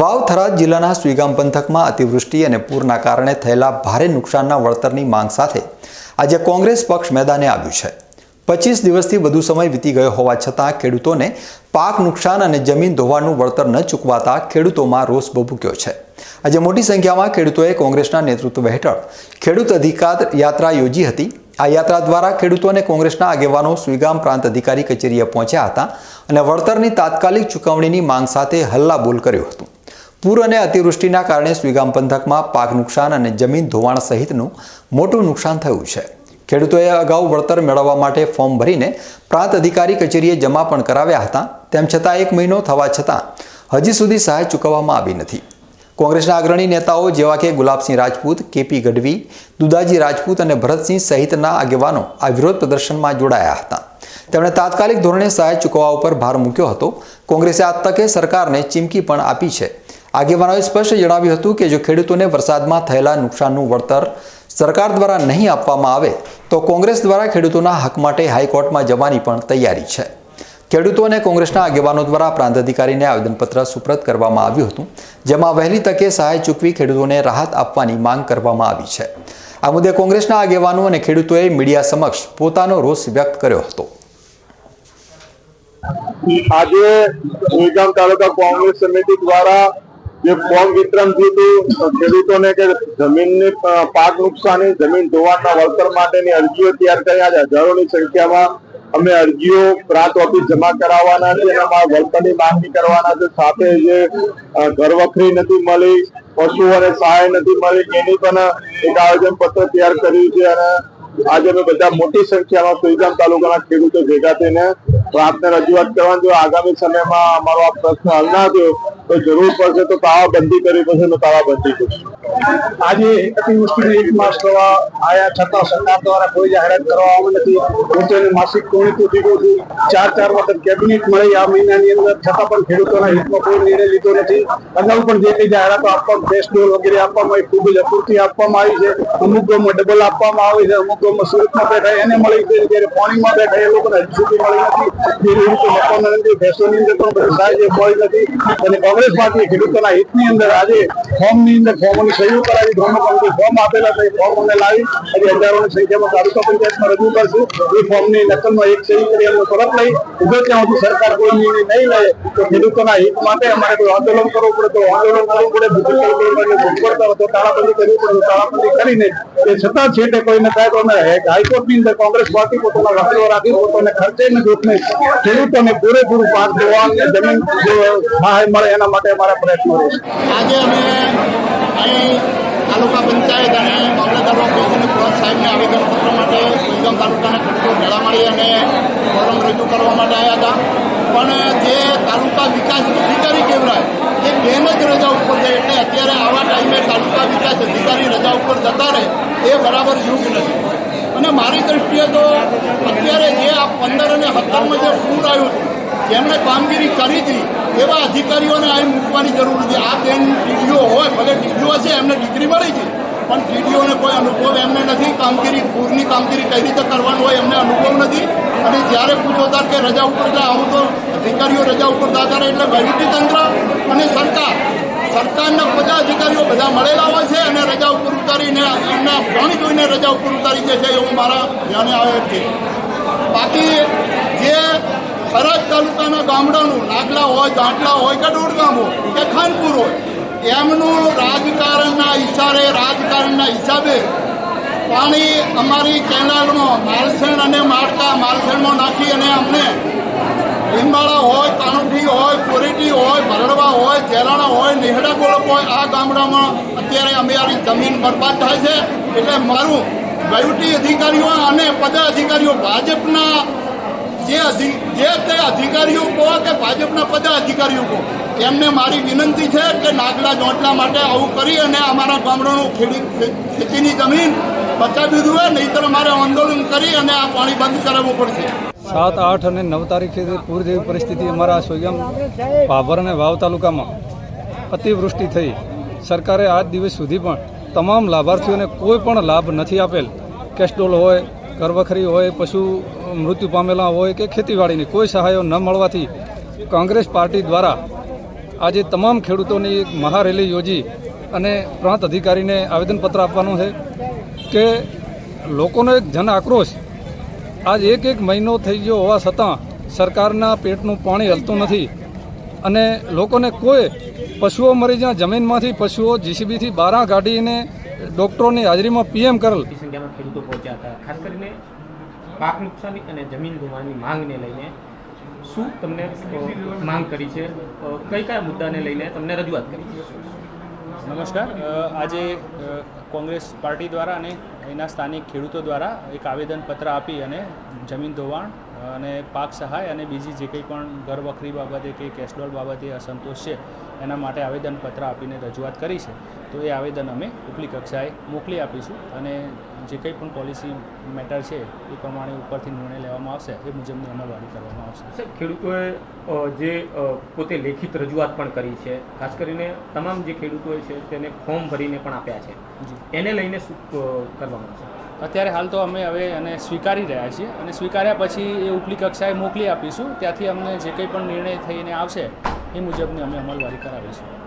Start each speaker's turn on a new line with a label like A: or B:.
A: વાવ થરાદ જિલ્લાના સુઈગામ પંથકમાં અતિવૃષ્ટિ અને પૂરના કારણે થયેલા ભારે નુકસાનના વળતરની માંગ સાથે આજે કોંગ્રેસ પક્ષ મેદાને આવ્યું છે. પચીસ દિવસથી વધુ સમય વીતી ગયો હોવા છતાં ખેડૂતોને પાક નુકસાન અને જમીન ધોવાનું વળતર ન ચૂકવાતા ખેડૂતોમાં રોષ ભભૂક્યો છે. આજે મોટી સંખ્યામાં ખેડૂતોએ કોંગ્રેસના નેતૃત્વ હેઠળ ખેડૂત અધિકાર યાત્રા યોજી હતી. આ યાત્રા દ્વારા ખેડૂતોને કોંગ્રેસના આગેવાનો સુઈગામ પ્રાંત અધિકારી કચેરીએ પહોંચ્યા હતા અને વળતરની તાત્કાલિક ચૂકવણીની માંગ સાથે હલ્લાબોલ કર્યો હતો. પૂર અને અતિવૃષ્ટિના કારણે સ્વીગામ પંથકમાં પાક નુકસાન અને જમીન ધોવાણ સહિતનું મોટું નુકસાન થયું છે. ખેડૂતોએ અગાઉ વળતર મેળવવા માટે ફોર્મ ભરીને પ્રાંત અધિકારી કચેરીએ જમા પણ કરાવ્યા હતા. તેમ છતાં એક મહિનો થવા છતાં હજી સુધી સહાય ચૂકવવામાં આવી નથી. કોંગ્રેસના અગ્રણી નેતાઓ જેવા કે ગુલાબસિંહ રાજપૂત, કેપી ગઢવી, દુદાજી રાજપૂત અને ભરતસિંહ સહિતના આગેવાનો આ વિરોધ પ્રદર્શનમાં જોડાયા હતા. તેમણે તાત્કાલિક ધોરણે સહાય ચૂકવવા ઉપર ભાર મૂક્યો હતો. કોંગ્રેસે આ તકે સરકારને ચીમકી પણ આપી છે. આગેવાનોએ સ્પષ્ટ જણાવ્યું હતું કે જો ખેડૂતોને વરસાદમાં થયેલા નુકસાનનું વળતર સરકાર દ્વારા નહીં આપવામાં આવે, તો કોંગ્રેસ દ્વારા ખેડૂતોના હક માટે હાઈકોર્ટમાં જવાની પણ તૈયારી છે. ખેડૂતો અને કોંગ્રેસના આગેવાનો દ્વારા પ્રાંત અધિકારીને આવેદનપત્ર સુપ્રત કરવામાં આવ્યું હતું, જેમાં વહેલી તકે સહાય ચૂકવી ખેડૂતોને રાહત આપવાની માંગ કરવામાં આવી છે. આ મુદ્દે કોંગ્રેસના આગેવાનો અને ખેડૂતોએ મીડિયા સમક્ષ પોતાનો રોષ વ્યક્ત કર્યો હતો.
B: આજે તાલુકા કોંગ્રેસ સમિતિ દ્વારા જે ફોર્મ વિતરણ થયું ખેડૂતોને કે જમીનની પાક નુકસાની, જમીન ધોવાણના વળતર માટેની અરજીઓ તૈયાર કર્યા છે હજારોની સંખ્યામાં અમે અરજીઓ પ્રાંત ઓફિસ જમા કરાવવાના છે એમાં વળતરની માંગણી કરવાના છે, સાથે જે ઘરવખરી નથી મળી, પશુઓને સહાય નથી મળી, એની પણ એક આયોજન પત્ર તૈયાર કર્યું છે અને આજે અમે બધા મોટી સંખ્યામાં સુઈગામ તાલુકાના ખેડૂતો ભેગા થઈને પ્રાંતને રજૂઆત કરવાની આગામી સમયમાં અમારો આ પ્રશ્ન હલ ના થયો તો જરૂર પડશે તો તાળાબંધી કરવી પડશે તો તાળાબંધી કરશે
C: આજે અતિવૃષ્ટિનો એક માસ થવા આયા, છતાં સરકાર દ્વારા કોઈ જાહેરાત કરવામાં નથી. ખેડૂતોને માસિક કોણીતું દીધું છું. ચાર ચાર વખત કેબિનેટ મળી આ મહિનાની અંદર. છતાં પણ ખેડૂતોના હિતમાં કોઈ નિર્ણય લીધો નથી. અગાઉ પણ જે કઈ જાહેરાતો આપવામાં બેસ ડોલ વગેરે આપવામાં ખૂબ જ અપૂરતી આપવામાં આવી છે. અમુક ગામમાં ડબલ આપવામાં આવે છે, અમુક ગામમાં સુરતમાં બેઠા એને મળી છે, જ્યારે પોણીમાં બેઠા એ લોકોને હજી સુધી મળી નથી. જે રીતે મકાનો નથી ભેંસોની અંદર પણ બધી મળી નથી. અને કોંગ્રેસ પાર્ટી ખેડૂતોના હિતની અંદર આજે ફોર્મની અંદર ફોર્મોની સહયોગ કરાવી ગવર્મેન્ટ ફોર્મ આપેલા છે. ફોર્મ અમને લાવી આજે હજારોની સંખ્યામાં તાલુકા પંચાયતમાં રજૂ કરશે. એ ફોર્મની નકલમાં એક સહી કરી અમને પરત લઈ. ઊભો ત્યાં સુધી સરકાર કોઈ નિર્ણય નહીં લે તો ખેડૂતોના હિત માટે અમારે કોઈ આંદોલન કરવું પડે તો આંદોલન કરવું પડે, ભૂખ કરવું પડે ભૂખ પડતા તો તાળાબંધી કરવી પડે તાળાબંધી કરીને એ છતાં છેટે કોઈને થાય તો અમે હાઈકોર્ટની અંદર કોંગ્રેસ પાર્ટી પોતાના વકીલો રાખી પોતાને ખર્ચે ને જોખમે ખેડૂતોને પૂરેપૂરું પાક ધોવા જમીન સહાય મળે એના માટે અમારા પ્રયત્નો રહેશે.
D: આજે અમે તાલુકા પંચાયત અને મામલતદાર ઓફિસની પ્રોત સાહેબને આવેદનપત્ર માટે સુઈગામ તાલુકાના ખેડૂતો ભેળા મળી અને ફોરમ રજૂ કરવા માટે આવ્યા હતા. પણ જે તાલુકા વિકાસ અધિકારી કહેવાય, એ બેન જ રજા ઉપર જાય એટલે અત્યારે આવા ટાઈમે તાલુકા વિકાસ અધિકારી રજા ઉપર જતા રહે. એ બરાબર યોગ નથી. અને મારી દ્રષ્ટિએ તો અત્યારે જે આ પંદર અને સત્તરમાં જે પૂર આવ્યું હતું, જેમણે કામગીરી કરી હતી, એવા અધિકારીઓને અહીં મૂકવાની જરૂર નથી. આ બેન ડીડીઓ હોય, ભલે ડીડીઓ છે એમને ડિગ્રી મળી છે, પણ ડીડીઓને કોઈ અનુભવ એમને નથી. કામગીરી પૂરની કામગીરી કઈ રીતે કરવાનું હોય, એમને અનુભવ નથી. અને જ્યારે પૂછો તાર કે રજા ઉપર જાય આવું તો અધિકારીઓ રજા ઉપર જતા એટલે વહીવટી તંત્ર અને સરકાર સરકારના બધા અધિકારીઓ બધા મળેલા હોય છે અને રજા ઉપર ઉતારીને એમના ભણ જોઈને રજા ઉપર ઉતારી દે છે એવું મારા ધ્યાને આવે છે. બાકી જે થરાદ તાલુકાના ગામડાનું નાગલા હોય, ગાંટલા હોય કે દોડગામ હોય કે ખાનપુર હોય, એમનું રાજકારણના ઈશારે, રાજકારણના હિસાબે પાણી અમારી કેનાલમાં માલસેણ અને માળકા માલસેણમાં નાખી અને અમને લીંબાળા હોય કાનુઠી હોય કોરેટી હોય, ભરડવા હોય ચેરાણા હોય, નિહડા ગોળક હોય, આ ગામડામાં અત્યારે અમારી જમીન બરબાદ થાય છે. એટલે મારું વહીવટી અધિકારીઓ અને પદાધિકારીઓ, ભાજપના જે જે તે અધિકારીઓ કહો કે ભાજપના પદાધિકારીઓ કહો, એમને મારી વિનંતી છે કે નાગલા જોટલા માટે આવું કરી અને અમારા ગામડાનું ખેડી, ખેતીની જમીન બચાવી દીધું નહીં તો અમારે આંદોલન કરી અને આ પાણી બંધ કરાવવું પડશે.
E: સાત, આઠ અને નવ તારીખે પૂર જેવી પરિસ્થિતિ અમારા સોયમ ભાભર અને વાવ તાલુકામાં અતિવૃષ્ટિ થઈ. સરકારે આજ દિવસ સુધી પણ તમામ લાભાર્થીઓને કોઈ પણ લાભ નથી આપેલ. કેસ્ટોલ હોય ઘરવખરી હોય, પશુ મૃત્યુ પામેલા હોય કે ખેતીવાડીની કોઈ સહાયો ન મળવાથી કોંગ્રેસ પાર્ટી દ્વારા આજે તમામ ખેડૂતોની એક મહારેલી યોજી અને પ્રાંત અધિકારીને આવેદનપત્ર આપવાનું છે. કે લોકોનો એક જન આક્રોશ આજ એક એક મહિનો થઈ ગયો હોવા છતાં સરકારના પેટનું પાણી હલતું નથી. અને લોકોને કોઈ પશુઓ મરી જ્યાં જમીનમાંથી પશુઓ જીસીબીથી બારા કાઢીને ડૉક્ટરોની હાજરીમાં પીએમ કરેલ.
F: ખાસ કરીને પાક નુકસાની અને જમીન ધોવાની માંગને લઈને શું તમને માંગ કરી છે? કઈ કયા મુદ્દાને લઈને તમને રજૂઆત કરી છે?
G: નમસ્કાર. આજે કોંગ્રેસ પાર્ટી દ્વારા અને એના સ્થાનિક ખેડૂતો દ્વારા એક આવેદનપત્ર આપી અને જમીન ધોવાણ અને પાક સહાય અને બીજી જે કંઈ પણ ઘર વખરી બાબતે કે કેસડોલ બાબતે અસંતોષ છે એના માટે આવેદનપત્ર આપીને રજૂઆત કરી છે તો એ આવેદન અમે ઉપલી કક્ષાએ મોકલી આપીશું અને જે કંઈ પણ પોલિસી મેટર છે એ પ્રમાણે ઉપરથી નિર્ણય લેવામાં આવશે એ મુજબની અમલવારી કરવામાં આવશે.
F: ખેડૂતોએ જે પોતે લેખિત રજૂઆત પણ કરી છે ખાસ કરીને તમામ જે ખેડૂતોએ છે તેને ફોર્મ ભરીને પણ આપ્યા છે. એને લઈને શું કરવામાં આવશે
G: અત્યારે હાલ તો અમે હવે એને સ્વીકારી રહ્યા છીએ અને સ્વીકાર્યા પછી એ ઉપલી કક્ષાએ મોકલી આપીશું. ત્યાંથી અમને જે કંઈ પણ નિર્ણય થઈને આવશે, એ મુજબની અમે અમલવારી કરાવીશું.